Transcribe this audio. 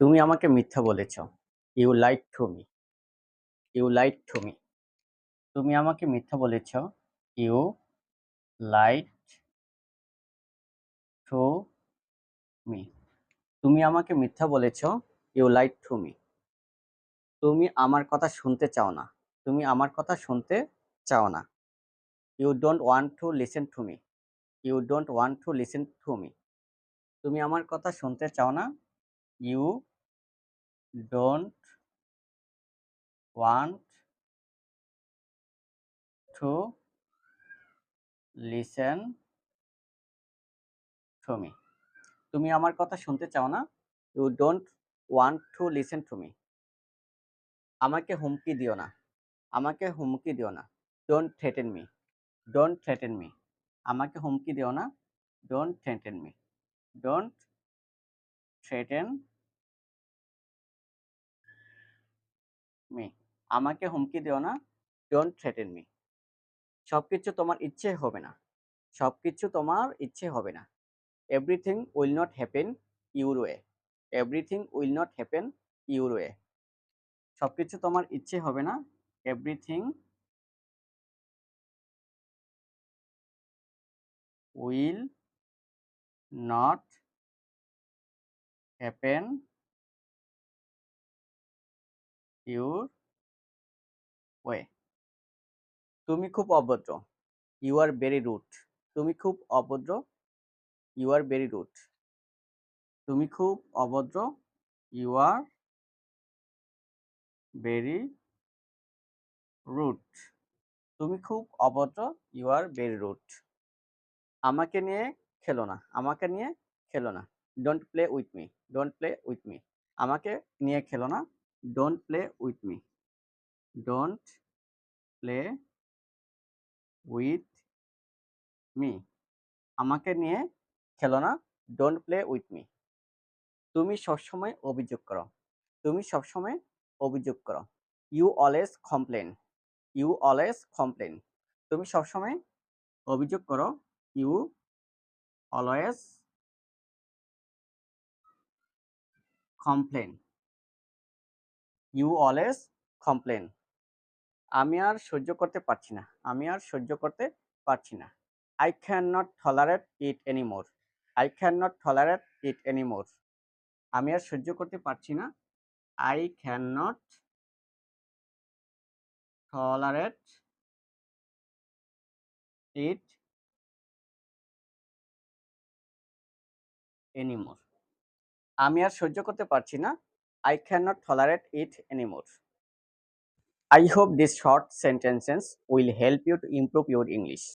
তুমি আমাকে মিথ্যা বলেছ। You lied to me you lied to me তুমি আমাকে মিথ্যা বলেছ। ইউ লাইট টু মি তুমি আমাকে মিথ্যা বলেছ। ইউ লাইট টু মি তুমি আমার কথা শুনতে চাও না। তুমি আমার কথা শুনতে চাও না। You don't want to listen to me you don't want to listen to me তুমি আমার কথা শুনতে চাও না। You don't want to listen to me তুমি আমার কথা শুনতে চাও না? You don't want to listen to me আমাকে হুমকি দিও না। আমাকে হুমকি দিও না। Don't threaten me don't threaten me আমাকে হুমকি দিও না। Don't threaten me don't threaten me আমাকে হুমকি দিও না ডোন্ট থ্রেটেন মি সব কিছু তোমার ইচ্ছে হবে না সব কিছু তোমার ইচ্ছে হবে না। Everything will not happen your way everything will not happen your way সব কিছু তোমার ইচ্ছে হবে না everything will not happen your way. তুমি খুব অভদ্র। You are very rude. তুমি খুব অভদ্র। You are very rude. তুমি খুব অভদ্র। You are very rude. তুমি খুব অভদ্র। You are very rude. আমাকে নিয়ে খেলো না। আমাকে নিয়ে খেলো না। Don't play with me don't play with me আমাকে নিয়ে খেলো না। Don't play with me don't play with me আমাকে নিয়ে খেলো না। ডোন্ট প্লে উইথ মি তুমি সবসময় অভিযোগ করো। তুমি সবসময় অভিযোগ করো। You always complain you always complain তুমি সবসময় অভিযোগ করো। You always complain you always complain আমি আর সহ্য করতে পারছি না। আমি আর সহ্য করতে পারছি না। I can not tolerate it anymore I can not tolerate it anymore আমি আর সহ্য করতে পারছি না। I can not tolerate it anymore আমি আর সহ্য করতে পারছি না। I cannot tolerate it anymore. I hope these short sentences will help you to improve your English.